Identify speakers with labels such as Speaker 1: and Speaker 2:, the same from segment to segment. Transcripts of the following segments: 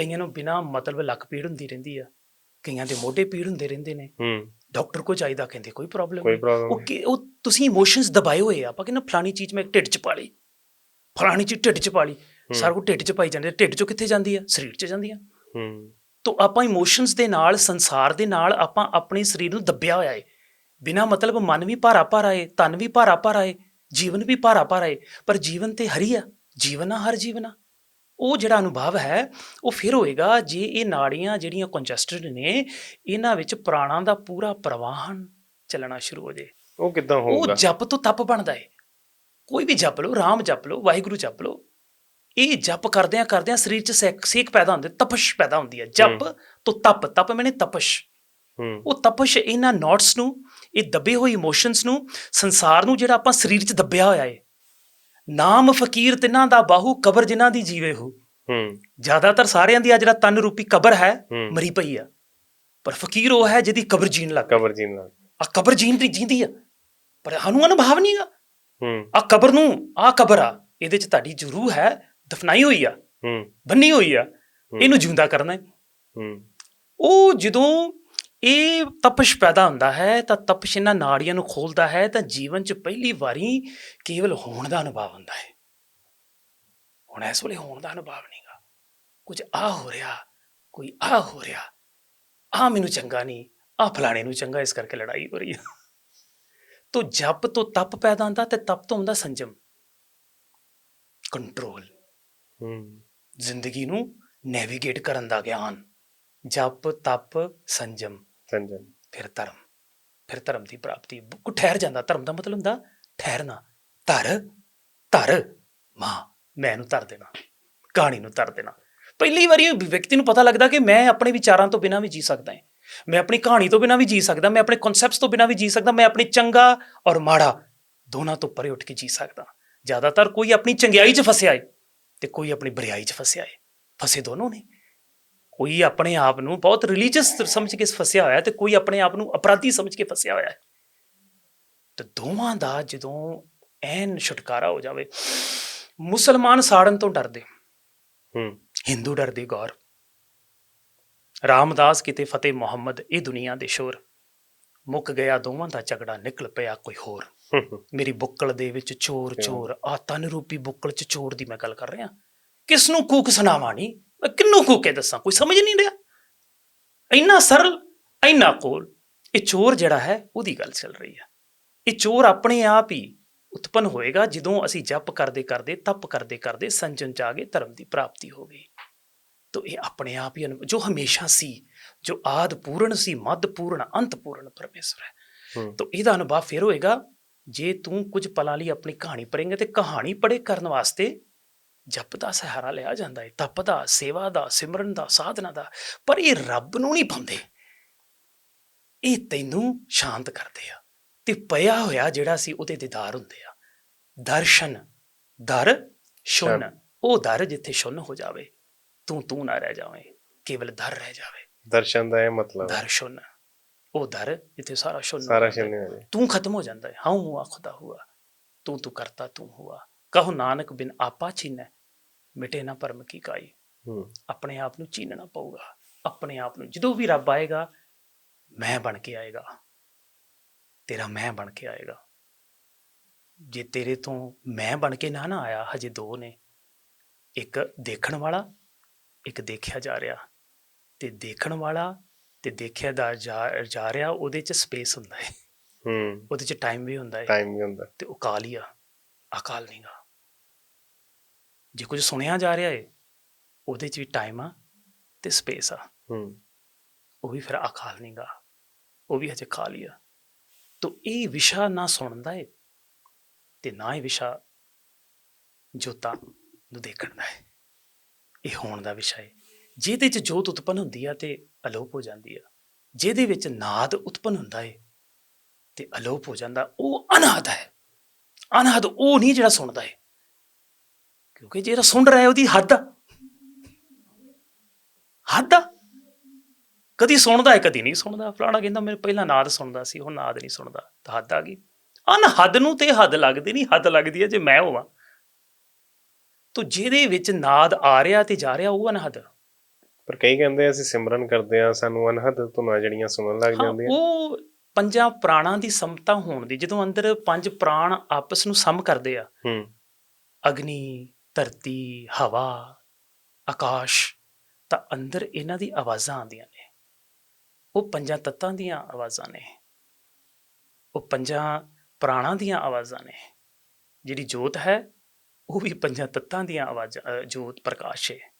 Speaker 1: ਕਈਆਂ ਨੂੰ ਬਿਨਾ ਮਤਲਬ ਲੱਕ ਪੀੜ ਹੁੰਦੀ ਰਹਿੰਦੀ ਆ ਕਈਆਂ ਦੇ ਮੋਢੇ ਪੀੜ ਹੁੰਦੇ ਰਹਿੰਦੇ ਨੇ।
Speaker 2: ਹੂੰ।
Speaker 1: ਡਾਕਟਰ ਕੋ ਚਾਹੀਦਾ ਕਹਿੰਦੇ ਕੋਈ ਪ੍ਰੋਬਲਮ
Speaker 2: ਕੋਈ
Speaker 1: ਨਹੀਂ। ਉਹ ਕਿ- ਉਹ ਤੁਸੀਂ ਇਮੋਸ਼ਨਸ ਦਬਾਏ ਹੋਏ ਆ ਆਪਾਂ ਕਹਿੰਦੇ ਫਲਾਣੀ ਚੀਜ਼ ਮੈਂ ਢਿੱਡ 'ਚ ਪਾ ਲਈ। ਫਲਾਣੀ ਚੀਜ਼ ਢਿੱਡ 'ਚ ਪਾ ਲਈ। ਸਾਰਾ ਕੁਝ ਢਿੱਡ 'ਚ ਪਾਈ ਜਾਂਦੇ। ਢਿੱਡ 'ਚੋਂ ਕਿੱਥੇ ਜਾਂਦੀ ਆ? ਸਰੀਰ 'ਚ ਜਾਂਦੀ ਆ।
Speaker 2: ਹੂੰ।
Speaker 1: ਤੋ ਆਪਾਂ ਇਮੋਸ਼ਨਸ ਦੇ ਨਾਲ ਸੰਸਾਰ ਦੇ ਨਾਲ ਆਪਾਂ ਆਪਣੇ ਸਰੀਰ ਨੂੰ ਦੱਬਿਆ ਹੋਇਆ ਏ। ਬਿਨਾ ਮਤਲਬ ਮਨ ਵੀ ਭਾਰਾ ਭਾਰਾ ਏ ਤਨ ਵੀ ਭਾਰਾ ਭਾਰਾ ਏ ਜੀਵਨ ਵੀ ਭਾਰਾ ਭਾਰਾ ਏ। ਪਰ ਜੀਵਨ ਤੇ ਹਰੀ ਆ। ਜੀਵਨ ਆ ਹਰ ਜੀਵਨ ਆ। ਉਹ ਜਿਹੜਾ ਅਨੁਭਵ ਹੈ ਉਹ ਫਿਰ ਹੋਏਗਾ ਜੇ ਇਹ ਨਾੜੀਆਂ ਜਿਹੜੀਆਂ ਕੰਜਸਟਡ ਨੇ ਇਹਨਾਂ ਵਿੱਚ ਪ੍ਰਾਣਾਂ ਦਾ ਪੂਰਾ ਪ੍ਰਵਾਹਨ ਚੱਲਣਾ ਸ਼ੁਰੂ ਹੋ ਜੇ
Speaker 2: ਉਹ ਕਿੱਦਾਂ
Speaker 1: ਉਹ
Speaker 2: ਹੋਊਗਾ?
Speaker 1: ਜਪ ਤੋਂ ਤਪ ਬਣਦਾ ਏ। ਕੋਈ ਵੀ ਜਪ ਲਓ ਰਾਮ ਜਪ ਲਓ ਵਾਹਿਗੁਰੂ ਜਪ ਲਓ ਇਹ ਜਪ ਕਰਦਿਆਂ ਕਰਦਿਆਂ ਸਰੀਰ 'ਚ ਸੇਕ ਪੈਦਾ ਹੁੰਦੀ ਤਪਸ਼ ਪੈਦਾ ਹੁੰਦੀ ਹੈ। ਜਪ ਤੋਂ ਤਪ ਤਪ ਮੈਨੇ ਤਪਸ਼।
Speaker 2: ਹੂੰ।
Speaker 1: ਉਹ ਤਪਸ਼ ਇਹਨਾਂ ਨੋਟਸ ਨੂੰ ਇਹ ਦੱਬੇ ਹੋਏ ਇਮੋਸ਼ਨਸ ਨੂੰ ਸੰਸਾਰ ਨੂੰ ਜਿਹੜਾ ਆਪਾਂ ਸਰੀਰ 'ਚ ਦੱਬਿਆ ਹੋਇਆ ਏ ਨਾਮ ਫਕੀਰ ਤਿਨਾਂ ਦਾ ਬਾਹੂ ਕਬਰ ਜਿਨ੍ਹਾਂ ਦੀ ਜੀਵੇ ਹੋ।
Speaker 2: ਹੂੰ।
Speaker 1: ਜ਼ਿਆਦਾਤਰ ਸਾਰਿਆਂ ਦੀ ਆ ਜਿਹੜਾ ਤਨ ਰੂਪੀ ਕਬਰ ਹੈ ਮਰੀ ਪਈ ਆ। ਪਰ ਫਕੀਰ ਉਹ ਹੈ ਜਿਹਦੀ ਕਬਰ ਜੀਣ ਲੱਗ
Speaker 2: ਕਬਰ ਜੀ ਨਾਲ
Speaker 1: ਆ ਕਬਰ ਜੀਣ ਦੀ ਜੀਂਦੀ ਆ। ਪਰ ਸਾਨੂੰ ਅਨੁਭਵ ਨਹੀਂਗਾ
Speaker 2: ਹੂੰ।
Speaker 1: ਆ ਕਬਰ ਨੂੰ ਆ ਕਬਰ ਆ ਇਹਦੇ 'ਚ ਤੁਹਾਡੀ ਜੋ ਰੂਹ ਹੈ ਦਫਨਾਈ ਹੋਈ ਆ।
Speaker 2: ਹੂੰ।
Speaker 1: ਬੰਨੀ ਹੋਈ ਆ। ਇਹਨੂੰ ਜਿਉਂਦਾ ਕਰਨਾ ਹੈ।
Speaker 2: ਹੂੰ।
Speaker 1: ਉਹ ਜਦੋਂ ਇਹ ਤਪਸ਼ ਪੈਦਾ ਹੁੰਦਾ ਹੈ ਤਾਂ ਤਪਸ਼ ਇਹਨਾਂ ਨਾੜੀਆਂ ਨੂੰ ਖੋਲਦਾ ਹੈ ਤਾਂ ਜੀਵਨ 'ਚ ਪਹਿਲੀ ਵਾਰੀ ਕੇਵਲ ਹੋਣ ਦਾ ਅਨੁਭਵ ਹੁੰਦਾ ਹੈ। ਹੁਣ ਇਸ ਵੇਲੇ ਹੋਣ ਦਾ ਅਨੁਭਵ ਨਹੀਂਗਾ ਕੁਝ ਆ ਹੋ ਰਿਹਾ ਕੋਈ ਆ ਹੋ ਰਿਹਾ ਆ ਮੈਨੂੰ ਚੰਗਾ ਨਹੀਂ ਆ ਫਲਾਣੇ ਨੂੰ ਚੰਗਾ ਇਸ ਕਰਕੇ ਲੜਾਈ ਹੋ ਰਹੀ ਹੈ ਤੋ ਜਪ ਤੋਂ ਤਪ ਪੈਦਾ ਹੁੰਦਾ ਤੇ ਤਪ ਤੋਂ ਹੁੰਦਾ ਸੰਜਮ। ਕੰਟਰੋਲ।
Speaker 2: ਹੂੰ।
Speaker 1: ਜ਼ਿੰਦਗੀ ਨੂੰ ਨੈਵੀਗੇਟ ਕਰਨ ਦਾ ਗਿਆਨ। ਜਪ ਤਪ ਸੰਜਮ।
Speaker 2: ਸੰਜਮ
Speaker 1: ਫਿਰ ਧਰਮ ਫਿਰ ਧਰਮ ਦੀ ਪ੍ਰਾਪਤੀ। ਕੋ ਠਹਿਰ ਜਾਂਦਾ। ਧਰਮ ਦਾ ਮਤਲਬ ਹੁੰਦਾ ਠਹਿਰਨਾ। ਧਰ ਧਰ, ਮਾਂ, ਮੈਂ ਇਹਨੂੰ ਧਰ ਦੇਣਾ, ਕਹਾਣੀ ਨੂੰ ਧਰ ਦੇਣਾ। ਪਹਿਲੀ ਵਾਰੀ ਵਿਅਕਤੀ ਨੂੰ ਪਤਾ ਲੱਗਦਾ ਕਿ ਮੈਂ ਆਪਣੇ ਵਿਚਾਰਾਂ ਤੋਂ ਬਿਨਾਂ ਵੀ ਜੀ ਸਕਦਾ ਹਾਂ। ਮੈਂ ਆਪਣੀ ਕਹਾਣੀ ਤੋਂ ਬਿਨਾਂ ਵੀ ਜੀ ਸਕਦਾ, ਮੈਂ ਆਪਣੇ ਕਨਸੈਪਟਸ ਤੋਂ ਬਿਨਾਂ ਵੀ ਜੀ ਸਕਦਾ, ਮੈਂ ਆਪਣੀ ਚੰਗਾ ਔਰ ਮਾੜਾ ਦੋਨਾਂ ਤੋਂ ਪਰੇ ਉੱਠ ਕੇ ਜੀ ਸਕਦਾ। ਜ਼ਿਆਦਾਤਰ ਕੋਈ ਆਪਣੀ ਚੰਗਿਆਈ 'ਚ ਫਸਿਆ ਏ ਤੇ ਕੋਈ ਆਪਣੀ ਬਰਿਆਈ 'ਚ ਫਸਿਆ ਏ। ਫਸੇ ਦੋਨੋਂ ਨੇ। ਕੋਈ ਆਪਣੇ ਆਪ ਨੂੰ ਬਹੁਤ ਰਿਲੀਜੀਅਸ ਸਮਝ ਕੇ ਫਸਿਆ ਹੋਇਆ ਤੇ ਕੋਈ ਆਪਣੇ ਆਪ ਨੂੰ ਅਪਰਾਧੀ ਸਮਝ ਕੇ ਫਸਿਆ ਹੋਇਆ ਹੈ। ਤੇ ਦੋਵਾਂ ਦਾ ਜਦੋਂ ਐਨ ਛੁਟਕਾਰਾ ਹੋ ਜਾਵੇ ਮੁਸਲਮਾਨ ਸਾੜਨ ਤੋਂ ਡਰਦੇ।
Speaker 2: ਹੂੰ।
Speaker 1: ਹਿੰਦੂ ਡਰਦੇ ਗੌਰ। ਰਾਮਦਾਸ ਕਿਤੇ ਫਤਿਹ ਮੁਹੰਮਦ ਇਹ ਦੁਨੀਆ ਦੇ ਸ਼ੋਰ। ਮੁੱਕ ਗਿਆ ਦੋਵਾਂ ਦਾ ਝਗੜਾ ਨਿਕਲ ਪਿਆ ਕੋਈ ਹੋਰ। ਮੇਰੀ ਬੁੱਕਲ ਦੇ ਵਿੱਚ ਚੋਰ? ਚੋਰ ਆ ਤਨ ਰੂਪੀ ਬੁੱਕਲ ਚ ਚੋਰ ਦੀ ਮੈਂ ਗੱਲ ਕਰ ਰਿਹਾ। ਕਿਸ ਨੂੰ ਕੂਕ ਸੁਣਾਵਾਂ ਨਹੀਂ ਮੈਂ ਕਿੰਨੂੰ ਕੂਕੇ ਦੱਸਾਂ? ਕੋਈ ਸਮਝ ਨਹੀਂ ਰਿਹਾ। ਇੰਨਾ ਸਰਲ ਇੰਨਾ ਕੋਲ। ਇਹ ਚੋਰ ਜਿਹੜਾ ਹੈ ਉਹਦੀ ਗੱਲ ਚੱਲ ਰਹੀ ਹੈ ਇਹ ਚੋਰ ਆਪਣੇ ਆਪ ਹੀ ਉਤਪਨ ਹੋਏਗਾ। ਜਦੋਂ ਅਸੀਂ ਜਪ ਕਰਦੇ ਕਰਦੇ ਤਪ ਕਰਦੇ ਕਰਦੇ ਸੰਜਮ ਚ ਆ ਗਏ ਧਰਮ ਦੀ ਪ੍ਰਾਪਤੀ ਹੋ ਗਈ। ਤੋ ਇਹ ਆਪਣੇ ਆਪ ਹੀ ਜੋ ਹਮੇਸ਼ਾ ਸੀ ਜੋ ਆਦ ਪੂਰਨ ਸੀ ਮੱਧ ਪੂਰਨ ਅੰਤ ਪੂਰਨ ਪਰਮੇਸ਼ਰ ਹੈ। ਤੋ ਇਹਦਾ ਅਨੁਭਵ ਫਿਰ ਹੋਏਗਾ ਜੇ ਤੂੰ ਕੁਝ ਪਲਾਂ ਲਈ ਆਪਣੀ ਕਹਾਣੀ ਪੜ੍ਹੇਂਗੇ ਤੇ ਕਹਾਣੀ ਪੜ੍ਹੇ ਕਰਨ ਵਾਸਤੇ ਜਪ ਦਾ ਸਹਾਰਾ ਲਿਆ ਜਾਂਦਾ ਹੈ ਤਪ ਦਾ ਸੇਵਾ ਦਾ ਸਿਮਰਨ ਦਾ ਸਾਧਨਾ ਦਾ ਪਰ ਇਹ ਰੱਬ ਨੂੰ ਨਹੀਂ ਪਾਉਂਦੇ। ਇਹ ਤੈਨੂੰ ਸ਼ਾਂਤ ਕਰਦੇ ਆ ਤੇ ਪਿਆ ਹੋਇਆ ਜਿਹੜਾ ਸੀ ਉਹਦੇ ਦੀਦਾਰ ਹੁੰਦੇ ਆ। ਦਰਸ਼ਨ ਦਰ ਸ਼ੁਨ। ਉਹ ਦਰ ਜਿੱਥੇ ਸ਼ੁਨ ਹੋ ਜਾਵੇ ਤੂੰ ਤੂੰ ਨਾ ਰਹਿ ਜਾਵੇਂ ਕੇਵਲ ਦਰ ਰਹਿ ਜਾਵੇ।
Speaker 2: ਦਰਸ਼ਨ ਦਾ ਇਹ ਮਤਲਬ।
Speaker 1: ਦਰ ਸ਼ੁਨ ਉਹ ਦਰ ਜਿੱਥੇ ਸਾਰਾ ਸ਼ੁਨ
Speaker 2: ਸਾਰਾ। ਸ਼ਨੀ ਹੋ ਜਾਏ
Speaker 1: ਤੂੰ ਖਤਮ ਹੋ ਜਾਂਦਾ ਹੈ ਹਾਂ ਹੁਆ ਖੁਦਾ ਹੁਆ ਤੂੰ ਤੂੰ ਕਰਤਾ ਤੂੰ ਹੁਆ ਕਹੋ ਨਾਨਕ ਬਿਨ ਆਪਾ ਚੀਨੈ ਮਿਟੇ ਨਾ ਪਰਮ ਕੀ ਕਾਈ। ਆਪਣੇ ਆਪ ਨੂੰ ਚੀਨਣਾ ਪਊਗਾ। ਆਪਣੇ ਆਪ ਨੂੰ ਜਦੋਂ ਵੀ ਰੱਬ ਆਏਗਾ ਮੈਂ ਬਣ ਕੇ ਆਏਗਾ। ਤੇਰਾ ਮੈਂ ਬਣ ਕੇ ਆਏਗਾ। ਜੇ ਤੇਰੇ ਤੋਂ ਮੈਂ ਬਣ ਕੇ ਨਾ ਨਾ ਆਇਆ ਹਜੇ ਦੋ ਨੇ। ਇੱਕ ਦੇਖਣ ਵਾਲਾ ਇੱਕ ਦੇਖਿਆ ਜਾ ਰਿਹਾ। ਤੇ ਦੇਖਣ ਵਾਲਾ ਤੇ ਦੇਖਿਆ ਦਾ ਜਾ ਜਾ ਰਿਹਾ ਉਹਦੇ ਚ ਸਪੇਸ ਹੁੰਦਾ ਹੈ
Speaker 2: ਹੂੰ।
Speaker 1: ਉਹਦੇ ਚ ਟਾਈਮ ਵੀ ਹੁੰਦਾ ਹੈ
Speaker 2: ਟਾਈਮ ਵੀ ਹੁੰਦਾ।
Speaker 1: ਤੇ ਉਹ ਕਾਲ ਹੀ ਆ। ਅਕਾਲ ਨਹੀਂਗਾ ਜੇ ਕੁਝ ਸੁਣਿਆ ਜਾ ਰਿਹਾ ਏ ਉਹਦੇ ਚ ਵੀ ਟਾਈਮ ਆ ਤੇ ਸਪੇਸ ਆ।
Speaker 2: ਹੂੰ।
Speaker 1: ਉਹ ਵੀ ਫਿਰ ਅਕਾਲ ਨਹੀਂਗਾ ਉਹ ਵੀ ਹਜੇ ਹੀ ਆ। ਤੋ ਇਹ ਵਿਸ਼ਾ ਨਾ ਸੁਣਦਾ ਏ ਤੇ ਨਾ ਇਹ ਵਿਸ਼ਾ ਜੋਤਾਂ ਨੂੰ ਦੇਖਣ ਦਾ ਹੈ ਇਹ ਹੋਣ ਦਾ ਵਿਸ਼ਾ ਹੈ ਜਿਹਦੇ ਚ ਜੋਤ ਉਤਪਨ ਹੁੰਦੀ ਆ ਤੇ ਅਲੋਪ ਹੋ ਜਾਂਦੀ ਆ। ਜਿਹਦੇ ਵਿੱਚ ਨਾਦ ਉਤਪਨ ਹੁੰਦਾ ਏ ਤੇ ਅਲੋਪ ਹੋ ਜਾਂਦਾ। ਉਹ ਅਨਾਦ ਹੈ ਅਨਾਦ ਉਹ ਨਹੀਂ ਜਿਹੜਾ ਸੁਣਦਾ ਏ। ਕਿਉਂਕਿ ਜਿਹੜਾ ਸੁਣ ਰਿਹਾ ਹੈ ਉਹਦੀ ਹੱਦ ਆ। ਹੱਦ ਆ। ਕਦੀ ਸੁਣਦਾ ਹੈ ਕਦੀ ਨਹੀਂ ਸੁਣਦਾ। ਫਲਾਣਾ ਕਹਿੰਦਾ ਮੇਰੇ ਪਹਿਲਾਂ ਨਾਦ ਸੁਣਦਾ ਸੀ ਹੁਣ ਨਾਦ ਨਹੀਂ ਸੁਣਦਾ। ਤਾਂ ਹੱਦ ਆ ਗਈ। ਅਨ ਹੱਦ ਨੂੰ ਤੇ ਹੱਦ ਲੱਗਦੀ ਨਹੀਂ ਹੱਦ ਲੱਗਦੀ ਹੈ ਜੇ ਮੈਂ ਹੋਵਾਂ। ਤੋ ਜਿਹਦੇ ਵਿੱਚ ਨਾਦ ਆ ਰਿਹਾ ਤੇ ਜਾ ਰਿਹਾ ਉਹ ਅਨਹਦ
Speaker 2: ਪਰ ਕਈ ਕਹਿੰਦੇ ਅਸੀਂ ਸਿਮਰਨ ਕਰਦੇ ਆ ਸਾਨੂੰ ਅਨਹਦ ਧੁਨਾਂ ਜਿਹੜੀਆਂ ਸੁਣਨ ਲੱਗ ਜਾਂਦੀਆਂ।
Speaker 1: ਉਹ ਪੰਜਾਂ ਪ੍ਰਾਣਾਂ ਦੀ ਸਮਤਾ ਹੋਣ ਦੀ ਜਦੋਂ ਅੰਦਰ ਪੰਜ ਪ੍ਰਾਣ ਆਪਸ ਨੂੰ ਸਮ ਕਰਦੇ ਆ।
Speaker 2: ਹੂੰ।
Speaker 1: ਅਗਨੀ ਧਰਤੀ ਹਵਾ ਆਕਾਸ਼ ਤਾਂ ਅੰਦਰ ਇਹਨਾਂ ਦੀ ਆਵਾਜ਼ਾਂ ਆਉਂਦੀਆਂ ਨੇ। ਉਹ ਪੰਜਾਂ ਤੱਤਾਂ ਦੀਆਂ ਆਵਾਜ਼ਾਂ ਨੇ। ਉਹ ਪੰਜਾਂ ਪ੍ਰਾਣਾਂ ਦੀਆਂ ਆਵਾਜ਼ਾਂ ਨੇ। ਜਿਹੜੀ ਜੋਤ ਹੈ ਉਹ ਵੀ ਪੰਜਾਂ ਤੱਤਾਂ ਦੀਆਂ ਆਵਾਜ਼ਾਂ ਜੋਤ ਪ੍ਰਕਾਸ਼ ਹੈ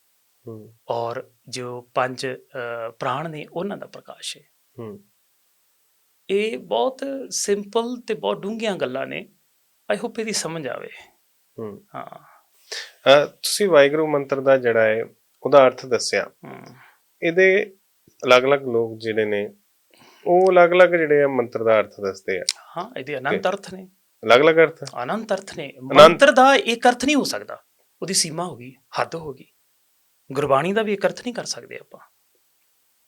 Speaker 2: ਹੂੰ।
Speaker 1: ਔਰ ਜੋ ਪੰਜ ਪ੍ਰਾਣ ਨੇ ਉਹਨਾਂ ਦਾ ਪ੍ਰਕਾਸ਼ ਹੈ
Speaker 2: ਹੂੰ।
Speaker 1: ਇਹ ਬਹੁਤ ਸਿੰਪਲ ਤੇ ਬਹੁਤ ਡੂੰਘੀਆਂ ਗੱਲਾਂ ਨੇ। ਆਈ ਹੋਪ ਇਹਦੀ ਸਮਝ ਆਵੇ।
Speaker 2: ਹੂੰ। ਤੁਸੀਂ ਵਾਹਿਗੁਰੂ ਮੰਤਰ ਦਾ ਜਿਹੜਾ ਹੈ ਉਹਦਾ ਅਰਥ ਦੱਸਿਆ। ਇਹਦੇ ਅਲੱਗ-ਅਲੱਗ ਲੋਕ ਜਿਹੜੇ ਨੇ ਉਹ ਅਲੱਗ-ਅਲੱਗ ਜਿਹੜੇ ਆ ਮੰਤਰ ਦਾ ਅਰਥ ਦੱਸਦੇ ਆ।
Speaker 1: ਹਾਂ ਇਹਦੇ ਅਨੰਤ ਅਰਥ ਨੇ।
Speaker 2: ਅਲੱਗ-ਅਲੱਗ ਅਰਥ?
Speaker 1: ਅਨੰਤ ਅਰਥ ਨੇ। ਮੰਤਰ ਦਾ ਇੱਕ ਅਰਥ ਨਹੀਂ ਹੋ ਸਕਦਾ। ਉਹਦੀ ਸੀਮਾ ਹੋ ਗਈ ਹੱਦ ਹੋ ਗਈ। ਗੁਰਬਾਣੀ ਦਾ ਵੀ ਇੱਕ ਅਰਥ ਨਹੀਂ ਕਰ ਸਕਦੇ ਆਪਾਂ।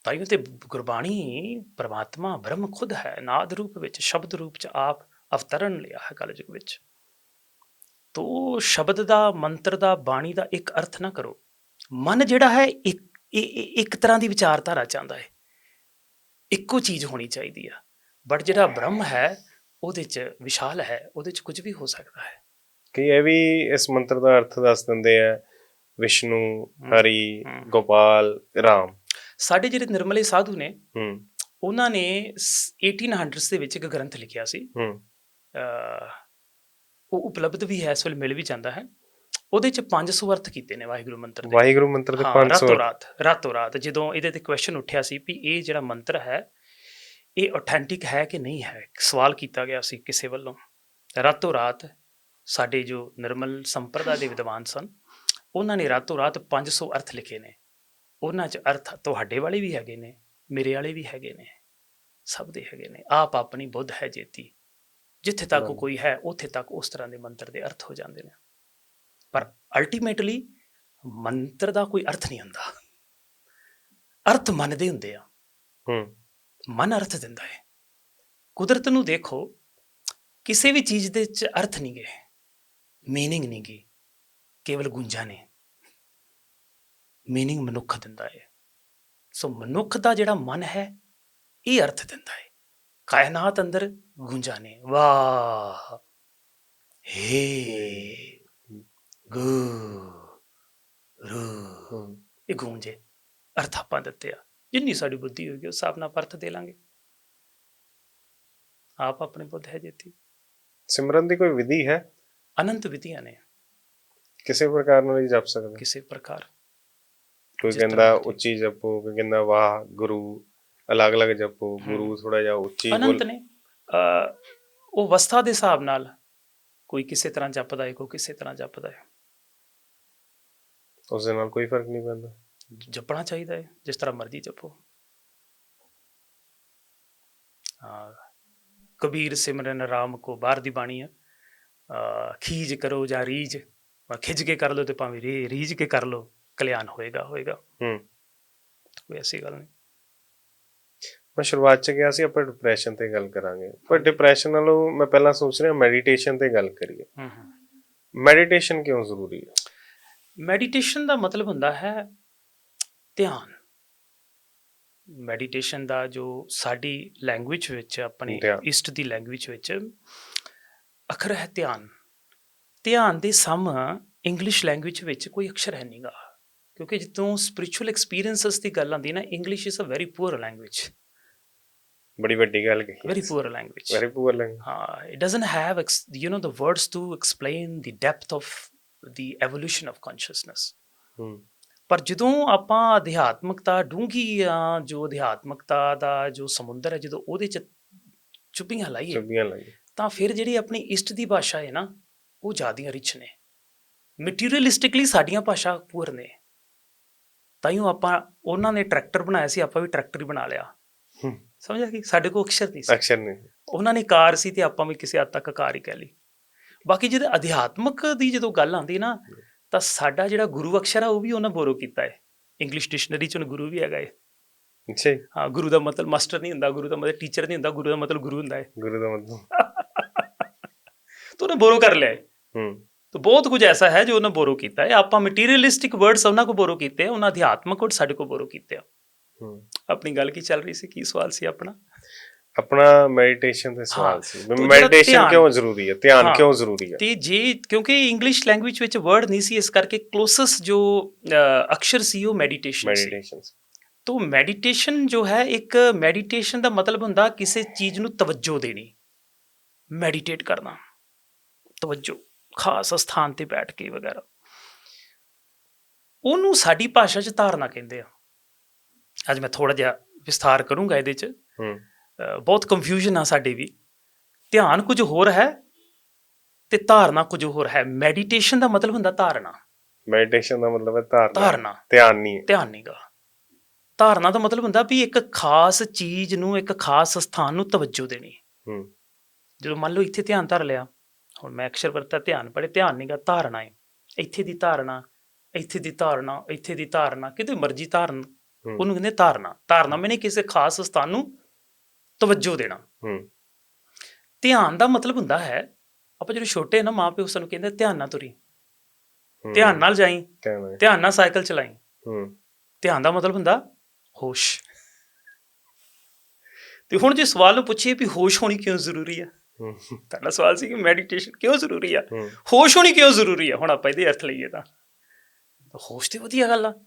Speaker 1: ਤਾਂ ਹੀ ਤੇ ਗੁਰਬਾਣੀ ਪਰਮਾਤਮਾ ਬ੍ਰਹਮ ਖੁਦ ਹੈ। ਨਾਦ ਰੂਪ ਵਿੱਚ ਸ਼ਬਦ ਰੂਪ ਚ ਆਪ ਅਵਤਰਨ ਲਿਆ ਹੈ ਕਲਯੁਗ ਵਿੱਚ। ਤੋ ਸ਼ਬਦ ਦਾ ਮੰਤਰ ਦਾ ਬਾਣੀ ਦਾ ਇੱਕ ਅਰਥ ਨਾ ਕਰੋ। ਮਨ ਜਿਹੜਾ ਹੈ ਇੱਕ ਇੱਕ ਤਰ੍ਹਾਂ ਦੀ ਵਿਚਾਰਧਾਰਾ ਚਾਹੁੰਦਾ ਹੈ। ਇੱਕੋ ਚੀਜ਼ ਹੋਣੀ ਚਾਹੀਦੀ ਆ। ਬਟ ਜਿਹੜਾ ਬ੍ਰਹਮ ਹੈ ਉਹਦੇ ਚ ਵਿਸ਼ਾਲ ਹੈ ਉਹਦੇ ਚ ਕੁਝ ਵੀ ਹੋ ਸਕਦਾ ਹੈ।
Speaker 2: ਕਿ ਇਹ ਵੀ ਇਸ ਮੰਤਰ ਦਾ ਅਰਥ ਦੱਸ ਦਿੰਦੇ ਆ ਵਿਸ਼ਨੂੰ ਹਰੀ। ਗੋਪਾਲ ਰਾਮ।
Speaker 1: ਸਾਡੇ ਜਿਹੜੇ ਨਿਰਮਲੇ ਸਾਧੂ ਨੇ
Speaker 2: ਹੂੰ।
Speaker 1: ਉਹਨਾਂ ਨੇ ਸ- 1800s ਦੇ ਵਿੱਚ ਇੱਕ ਗ੍ਰੰਥ ਲਿਖਿਆ ਸੀ।
Speaker 2: ਹੂੰ।
Speaker 1: ਉਹ ਉਪਲਬਧ ਵੀ ਹੈ ਇਸ ਵੇਲੇ ਮਿਲ ਵੀ ਜਾਂਦਾ ਹੈ। ਉਹਦੇ ਚ 500 ਅਰਥ ਕੀਤੇ ਨੇ ਵਾਹਿਗੁਰੂ ਮੰਤਰ ਦੇ।
Speaker 2: ਵਾਹਿਗੁਰੂ ਮੰਤਰ ਦੇ
Speaker 1: ਹਾਂ,
Speaker 2: 500
Speaker 1: ਰਾਤੋਂ ਰਾਤ ਰਾਤੋਂ ਰਾਤ ਜਦੋਂ ਇਹਦੇ ਤੇ ਕੁਐਸਚਨ ਉੱਠਿਆ ਸੀ ਵੀ ਇਹ ਜਿਹੜਾ ਮੰਤਰ ਹੈ ਇਹ ਆਥੈਂਟਿਕ ਹੈ ਕਿ ਨਹੀਂ ਹੈ? ਸਵਾਲ ਕੀਤਾ ਗਿਆ ਸੀ ਕਿਸੇ ਵੱਲੋਂ। ਰਾਤੋਂ ਰਾਤ ਸਾਡੇ ਜੋ ਨਿਰਮਲ ਸੰਪਰਦਾ ਦੇ ਵਿਦਵਾਨ ਸਨ ਉਹਨਾਂ ਨੇ ਰਾਤੋਂ ਰਾਤ 500 ਅਰਥ ਲਿਖੇ ਨੇ। ਉਹਨਾਂ 'ਚ ਅਰਥ ਤੁਹਾਡੇ ਵਾਲੇ ਵੀ ਹੈਗੇ ਨੇ ਮੇਰੇ ਵਾਲੇ ਵੀ ਹੈਗੇ ਨੇ ਸਭ ਦੇ ਹੈਗੇ ਨੇ। ਆਪ ਆਪਣੀ ਬੁੱਧ ਹੈ ਜੇਤੀ। ਜਿੱਥੇ ਤੱਕ ਕੋਈ ਹੈ ਉੱਥੇ ਤੱਕ ਉਸ ਤਰ੍ਹਾਂ ਦੇ ਮੰਤਰ ਦੇ ਅਰਥ ਹੋ ਜਾਂਦੇ ਨੇ। ਪਰ ਅਲਟੀਮੇਟਲੀ ਮੰਤਰ ਦਾ ਕੋਈ ਅਰਥ ਨਹੀਂ ਹੁੰਦਾ। ਅਰਥ ਮਨ ਦੇ ਹੁੰਦੇ ਆ।
Speaker 2: ਹੂੰ।
Speaker 1: ਮਨ ਅਰਥ ਦਿੰਦਾ ਹੈ। ਕੁਦਰਤ ਨੂੰ ਦੇਖੋ ਕਿਸੇ ਵੀ ਚੀਜ਼ ਦੇ ਵਿੱਚ ਅਰਥ ਨਹੀਂ ਗਏ ਮੀਨਿੰਗ ਨਹੀਂ ਗਈ ਕੇਵਲ ਗੁੰਜਾਂ ਨੇ। ਮੀਨਿੰਗ ਮਨੁੱਖ ਦਿੰਦਾ ਹੈ। ਸੋ ਮਨੁੱਖ ਦਾ ਜਿਹੜਾ ਮਨ ਹੈ ਇਹ ਅਰਥ ਦਿੰਦਾ ਹੈ। ਕਾਇਨਾਤ ਅੰਦਰ ਗੁੰਜਾਂ ਨੇ ਵਾਹ ਹੇ ਗੁ ਰੂ
Speaker 2: ਹੂੰ
Speaker 1: ਇਹ ਗੂੰਜੇ ਅਰਥ ਆਪਾਂ ਦਿੱਤੇ ਆ ਜਿੰਨੀ ਸਾਡੀ ਬੁੱਧੀ ਹੋਏਗੀ ਉਸ ਹਿਸਾਬ ਨਾਲ ਅਰਥ ਦੇ ਲਾਂਗੇ ਆਪ ਆਪਣੇ ਬੁੱਧ ਹੈ ਜੇਤੀ
Speaker 2: ਸਿਮਰਨ ਦੀ ਕੋਈ ਵਿਧੀ ਹੈ
Speaker 1: ਅਨੰਤ ਵਿਧੀਆਂ ਨੇ
Speaker 2: ਕਿਸੇ ਪ੍ਰਕਾਰ ਨਾਲ ਹੀ ਜਪ ਸਕਦੇ
Speaker 1: ਕਿਸੇ ਪ੍ਰਕਾਰ
Speaker 2: ਕੋਈ ਕਹਿੰਦਾ ਉੱਚੀ ਜਪੋ ਕੋਈ ਕਹਿੰਦਾ ਵਾਹ ਗੁਰੂ ਅਲੱਗ-ਅਲੱਗ ਜਪੋ ਗੁਰੂ ਥੋੜਾ ਜਿਹਾ ਉੱਚੀ
Speaker 1: ਅਨੰਤ ਨੇ। ਉਹ ਅਵਸਥਾ ਦੇ ਹਿਸਾਬ ਨਾਲ ਕੋਈ ਕਿਸੇ ਤਰ੍ਹਾਂ ਜਪਦਾ ਹੈ ਕੋਈ ਕਿਸੇ ਤਰ੍ਹਾਂ ਜਪਦਾ ਹੈ
Speaker 2: ਉਸ ਦੇ ਨਾਲ ਕੋਈ ਫ਼ਰਕ ਨਹੀਂ ਪੈਂਦਾ।
Speaker 1: ਜਪਣਾ ਚਾਹੀਦਾ ਹੈ ਜਿਸ ਤਰ੍ਹਾਂ ਮਰਜ਼ੀ ਜਪੋ। ਕਬੀਰ ਸਿਮਰਨ ਰਾਮ ਕੋ ਬਾਹਰ ਦੀ ਬਾਣੀ ਆ। ਖੀਜ ਕਰੋ ਜਾਂ ਰੀਜ ਖਿੱਚ ਕੇ ਕਰ ਲਓ ਤੇ ਭਾਵੇਂ ਰੀ- ਰੀਝ ਕੇ ਕਰ ਲਓ ਕਲਿਆਣ ਹੋਏਗਾ ਹੋਏਗਾ।
Speaker 2: ਹੂੰ।
Speaker 1: ਕੋਈ ਐਸੀ ਗੱਲ ਨਹੀਂ।
Speaker 2: ਮੈਂ ਸ਼ੁਰੂਆਤ ਚ ਗਿਆ ਸੀ ਆਪਾਂ ਡਿਪਰੈਸ਼ਨ ਤੇ ਗੱਲ ਕਰਾਂਗੇ। ਪਰ ਡਿਪਰੈਸ਼ਨ ਨਾਲੋਂ ਮੈਂ ਪਹਿਲਾਂ ਸੋਚ ਰਿਹਾ ਮੈਡੀਟੇਸ਼ਨ ਤੇ ਗੱਲ ਕਰੀਏ।
Speaker 1: ਹੂੰ
Speaker 2: ਮੈਡੀਟੇਸ਼ਨ ਕਿਉਂ ਜ਼ਰੂਰੀ ਹੈ?
Speaker 1: ਮੈਡੀਟੇਸ਼ਨ ਦਾ ਮਤਲਬ ਹੁੰਦਾ ਹੈ ਧਿਆਨ। ਮੈਡੀਟੇਸ਼ਨ ਦਾ ਜੋ ਸਾਡੀ ਲੈਂਗੁਏਜ ਵਿੱਚ ਆਪਣੀ। ਈਸਟ ਦੀ ਲੈਂਗੁਏਜ ਵਿੱਚ ਅੱਖਰ ਹੈ ਧਿਆਨ। ਧਿਆਨ ਦੇ ਸਮ ਇੰਗਲਿਸ਼ ਲੈਂਗੁਏਜ ਵਿੱਚ ਕੋਈ ਅਕਸ਼ਰ ਹੈ ਨਹੀਂਗਾ ਕਿਉਂਕਿ ਜਦੋਂ ਸਪਿਰਚੁਅਲ ਐਕਸਪੀਰੀਐਂਸਸ ਦੀ ਗੱਲ ਆਉਂਦੀ ਨਾ English is a very poor language
Speaker 2: ਬੜੀ ਵੱਡੀ ਗੱਲ ਕਹੀ
Speaker 1: very poor language
Speaker 2: very poor language
Speaker 1: uh, it doesn't have ex- you know the words to explain the depth of the evolution of consciousness.
Speaker 2: ਹੂੰ।
Speaker 1: ਪਰ ਜਦੋਂ ਆਪਾਂ ਅਧਿਆਤਮਕਤਾ ਡੂੰਘੀ ਆ ਜੋ ਅਧਿਆਤਮਕਤਾ ਦਾ ਜੋ ਸਮੁੰਦਰ ਹੈ ਜਦੋਂ ਉਹਦੇ ਚ ਚੁੱਪੀਆਂ ਲਾਈਏ
Speaker 2: ਚੁੱਭੀਆਂ ਲੱਗੀ
Speaker 1: ਤਾਂ ਫਿਰ ਜਿਹੜੀ ਆਪਣੀ ਇਸ਼ਟ ਦੀ ਭਾਸ਼ਾ ਹੈ ਨਾ ਉਹ ਜ਼ਿਆਦੀਆਂ ਰਿਚ ਨੇ। ਮਟੀਰੀਅਲਿਸਟਿਕਲੀ ਸਾਡੀਆਂ ਭਾਸ਼ਾ ਪੂਰ ਨੇ। ਤਾਈਓ ਆਪਾਂ ਉਹਨਾਂ ਨੇ ਟਰੈਕਟਰ ਬਣਾਇਆ ਸੀ ਆਪਾਂ ਵੀ ਟਰੈਕਟਰ ਹੀ ਬਣਾ ਲਿਆ।
Speaker 2: ਹੂੰ।
Speaker 1: ਸਮਝਿਆ ਕਿ ਸਾਡੇ ਕੋਲ ਅਕਸ਼ਰ ਨਹੀਂ ਸੀ।
Speaker 2: ਅਕਸ਼ਰ ਨਹੀਂ
Speaker 1: ਉਹਨਾਂ ਨੇ ਕਾਰ ਸੀ ਤੇ ਆਪਾਂ ਵੀ ਕਿਸੇ ਹੱਦ ਤੱਕ ਕਾਰ ਹੀ ਕਹਿ ਲਈ। ਬਾਕੀ ਜਦੋਂ ਅਧਿਆਤਮਕ ਦੀ ਜਦੋਂ ਗੱਲ ਆਉਂਦੀ ਨਾ ਤਾਂ ਸਾਡਾ ਜਿਹੜਾ ਗੁਰੂ ਅਕਸ਼ਰ ਆ ਉਹ ਵੀ ਉਹਨਾਂ ਬੋਰੋ ਕੀਤਾ ਹੈ। ਇੰਗਲਿਸ਼ ਡਿਕਸ਼ਨਰੀ ਚ ਗੁਰੂ ਵੀ ਹੈਗਾ ਹੈ।
Speaker 2: ਅੱਛਾ
Speaker 1: ਹਾਂ ਗੁਰੂ ਦਾ ਮਤਲਬ ਮਾਸਟਰ ਨਹੀਂ ਹੁੰਦਾ ਗੁਰੂ ਦਾ ਮਤਲਬ ਟੀਚਰ ਨਹੀਂ ਹੁੰਦਾ ਗੁਰੂ ਦਾ ਮਤਲਬ ਗੁਰੂ ਹੁੰਦਾ ਹੈ।
Speaker 2: ਗੁਰੂ ਦਾ ਮਤਲਬ।
Speaker 1: ਤਾਂ ਉਹਨੇ ਬੋਰੋ ਕਰ ਲਿਆ ਹੈ। ਤਾਂ ਬਹੁਤ ਕੁਝ ਐਸਾ ਹੈ ਜੋ ਉਹਨਾਂ ਬੋਰੋ ਕੀਤਾ ਹੈ। ਆਪਾਂ ਮਟੀਰੀਅਲਿਸਟਿਕ ਵਰਡਸ ਉਹਨਾਂ ਕੋ ਬੋਰੋ ਕੀਤੇ ਉਹਨਾਂ ਅਧਿਆਤਮਕ ਵਰਡ ਸਾਡੇ ਕੋ ਬੋਰੋ ਕੀਤੇ ਆ। ਆਪਣੀ ਗੱਲ ਕੀ ਚੱਲ ਰਹੀ ਸੀ? ਕੀ ਸਵਾਲ ਸੀ ਆਪਣਾ?
Speaker 2: ਆਪਣਾ ਮੈਡੀਟੇਸ਼ਨ ਦੇ ਸਵਾਲ ਸੀ।
Speaker 1: ਤਾਂ
Speaker 2: ਮੈਡੀਟੇਸ਼ਨ ਕਿਉਂ ਜ਼ਰੂਰੀ ਹੈ? ਧਿਆਨ। ਕਿਉਂ ਜ਼ਰੂਰੀ ਹੈ?
Speaker 1: ਤੇ ਜੇ ਕਿਉਂਕਿ ਇੰਗਲਿਸ਼ ਲੈਂਗੁਏਜ ਵਿੱਚ ਵਰਡ ਨਹੀਂ ਸੀ ਇਸ ਕਰਕੇ ਕਲੋਸੈਸਟ ਜੋ ਅਕਸ਼ਰ ਸੀ ਉਹ ਮੈਡੀਟੇਸ਼ਨ ਸੀ।
Speaker 2: ਮੈਡੀਟੇਸ਼ਨ
Speaker 1: ਤੋ ਮੈਡੀਟੇਸ਼ਨ ਜੋ ਹੈ ਇੱਕ ਮੈਡੀਟੇਸ਼ਨ ਦਾ ਮਤਲਬ ਹੁੰਦਾ ਕਿਸੇ ਚੀਜ਼ ਨੂੰ ਤਵੱਜੋ ਦੇਣੀ। ਮੈਡੀਟੇਟ ਕਰਨਾ। ਤਵੱਜੋ ਖਾਸ ਸਥਾਨ ਤੇ ਬੈਠ ਕੇ ਵਗੈਰਾ। ਉਹਨੂੰ ਸਾਡੀ ਭਾਸ਼ਾ 'ਚ ਧਾਰਨਾ ਕਹਿੰਦੇ ਆ। ਅੱਜ ਮੈਂ ਥੋੜਾ ਜਿਹਾ ਵਿਸਥਾਰ ਕਰੂੰਗਾ ਇਹਦੇ 'ਚ।
Speaker 2: ਹੂੰ।
Speaker 1: ਬਹੁਤ ਕੰਫਿਊਜ਼ਨ ਆ ਸਾਡੇ ਵੀ। ਧਿਆਨ ਕੁਝ ਹੋਰ ਹੈ ਤੇ ਧਾਰਨਾ ਕੁਝ ਹੋਰ ਹੈ। ਮੈਡੀਟੇਸ਼ਨ ਦਾ ਮਤਲਬ ਹੁੰਦਾ ਧਾਰਨਾ।
Speaker 2: ਮੈਡੀਟੇਸ਼ਨ ਦਾ ਮਤਲਬ ਹੈ ਧਾਰਨਾ।
Speaker 1: ਧਾਰਨਾ।
Speaker 2: ਧਿਆਨ ਨਹੀਂ
Speaker 1: ਧਿਆਨ ਨਹੀਂਗਾ। ਧਾਰਨਾ ਦਾ ਮਤਲਬ ਹੁੰਦਾ ਵੀ ਇੱਕ ਖਾਸ ਚੀਜ਼ ਨੂੰ ਇੱਕ ਖਾਸ ਸਥਾਨ ਨੂੰ ਤਵੱਜੋ ਦੇਣੀ।
Speaker 2: ਹੂੰ।
Speaker 1: ਜਦੋਂ ਮੰਨ ਲਓ ਇੱਥੇ ਧਿਆਨ ਧਰ ਲਿਆ ਹੁਣ ਮੈਂ ਅਕਸ਼ਰ ਵਰਤਾ ਧਿਆਨ ਪੜੇ ਧਿਆਨ ਨਹੀਂਗਾ ਧਾਰਨਾ ਹੈ। ਇੱਥੇ ਦੀ ਧਾਰਨਾ ਇੱਥੇ ਦੀ ਧਾਰਨਾ ਇੱਥੇ ਦੀ ਧਾਰਨਾ ਕਿਤੇ ਮਰਜ਼ੀ ਧਾਰਨ ਉਹਨੂੰ ਕਹਿੰਦੇ ਧਾਰਨਾ। ਧਾਰਨਾ ਮੈਨੇ ਕਿਸੇ ਖਾਸ ਸਥਾਨ ਨੂੰ ਤਵੱਜੋ ਦੇਣਾ।
Speaker 2: ਹੂੰ।
Speaker 1: ਧਿਆਨ ਦਾ ਮਤਲਬ ਹੁੰਦਾ ਹੈ ਆਪਾਂ ਜਦੋਂ ਛੋਟੇ ਨਾ ਮਾਪੇ ਸਾਨੂੰ ਕਹਿੰਦੇ ਧਿਆਨ ਨਾਲ ਤੁਰੀ। ਧਿਆਨ ਨਾਲ ਜਾਈ।
Speaker 2: ਧਿਆਨ ਨਾਲ।
Speaker 1: ਸਾਈਕਲ ਚਲਾਈ।
Speaker 2: ਹੂੰ।
Speaker 1: ਧਿਆਨ ਦਾ ਮਤਲਬ ਹੁੰਦਾ ਹੋਸ਼। ਤੇ ਹੁਣ ਜੇ ਸਵਾਲ ਨੂੰ ਪੁੱਛੀਏ ਵੀ ਹੋਸ਼ ਹੋਣੀ ਕਿਉਂ ਜ਼ਰੂਰੀ ਆ?
Speaker 2: ਹੂੰ,
Speaker 1: ਤੁਹਾਡਾ ਸਵਾਲ ਸੀ ਕਿ ਮੈਡੀਟੇਸ਼ਨ ਕਿਉਂ ਜ਼ਰੂਰੀ ਆ? ਹੋਸ਼ ਹੋਣੀ ਕਿਉਂ ਜ਼ਰੂਰੀ ਆ? ਹੁਣ ਆਪਾਂ ਇਹਦੇ ਅਰਥ ਲਈਏ ਤਾਂ ਹੋਸ਼ ਤੇ ਵਧੀਆ ਗੱਲ ਆ।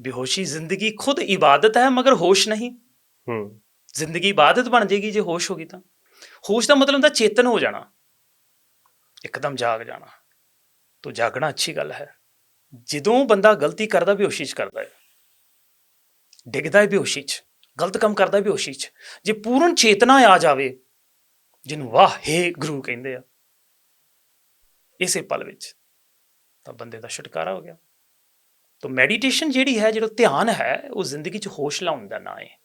Speaker 1: ਬੇਹੋਸ਼ੀ ਜ਼ਿੰਦਗੀ ਖੁਦ ਇਬਾਦਤ ਹੈ ਮਗਰ ਹੋਸ਼ ਨਹੀਂ।
Speaker 2: ਹੂੰ।
Speaker 1: ਜ਼ਿੰਦਗੀ ਇਬਾਦਤ ਬਣ ਜਾਏਗੀ ਜੇ ਹੋਸ਼ ਹੋ ਗਈ ਤਾਂ। ਹੋਸ਼ ਦਾ ਮਤਲਬ ਹੁੰਦਾ ਚੇਤਨ ਹੋ ਜਾਣਾ। ਇੱਕਦਮ ਜਾਗ ਜਾਣਾ। ਤੋ ਜਾਗਣਾ ਅੱਛੀ ਗੱਲ ਹੈ। ਜਦੋਂ ਬੰਦਾ ਗਲਤੀ ਕਰਦਾ ਬੇਹੋਸ਼ੀ ਚ ਕਰਦਾ ਹੈ। ਡਿੱਗਦਾ ਹੈ ਬੇਹੋਸ਼ੀ ਚ। ਗਲਤ ਕੰਮ ਕਰਦਾ ਬੇਹੋਸ਼ੀ ਚ। ਜੇ ਪੂਰਨ ਚੇਤਨਾ ਆ ਜਾਵੇ ਜਿਹਨੂੰ ਵਾਹ ਹੈ ਗੁਰੂ ਕਹਿੰਦੇ ਆ ਇਸੇ ਪਲ ਵਿੱਚ ਤਾਂ ਬੰਦੇ ਦਾ ਛੁਟਕਾਰਾ ਹੋ ਗਿਆ। ਤੋ ਮੈਡੀਟੇਸ਼ਨ ਜਿਹੜੀ ਹੈ, ਜਿਹੜਾ ਧਿਆਨ ਹੈ, ਉਹ ਜ਼ਿੰਦਗੀ 'ਚ ਹੋਸ਼ ਲਾਉਣ ਦਾ ਨਾਂ ਹੈ।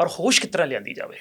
Speaker 1: ਔਰ ਹੋਸ਼ ਕਿਸ ਤਰ੍ਹਾਂ ਲਿਆਂਦੀ ਜਾਵੇ?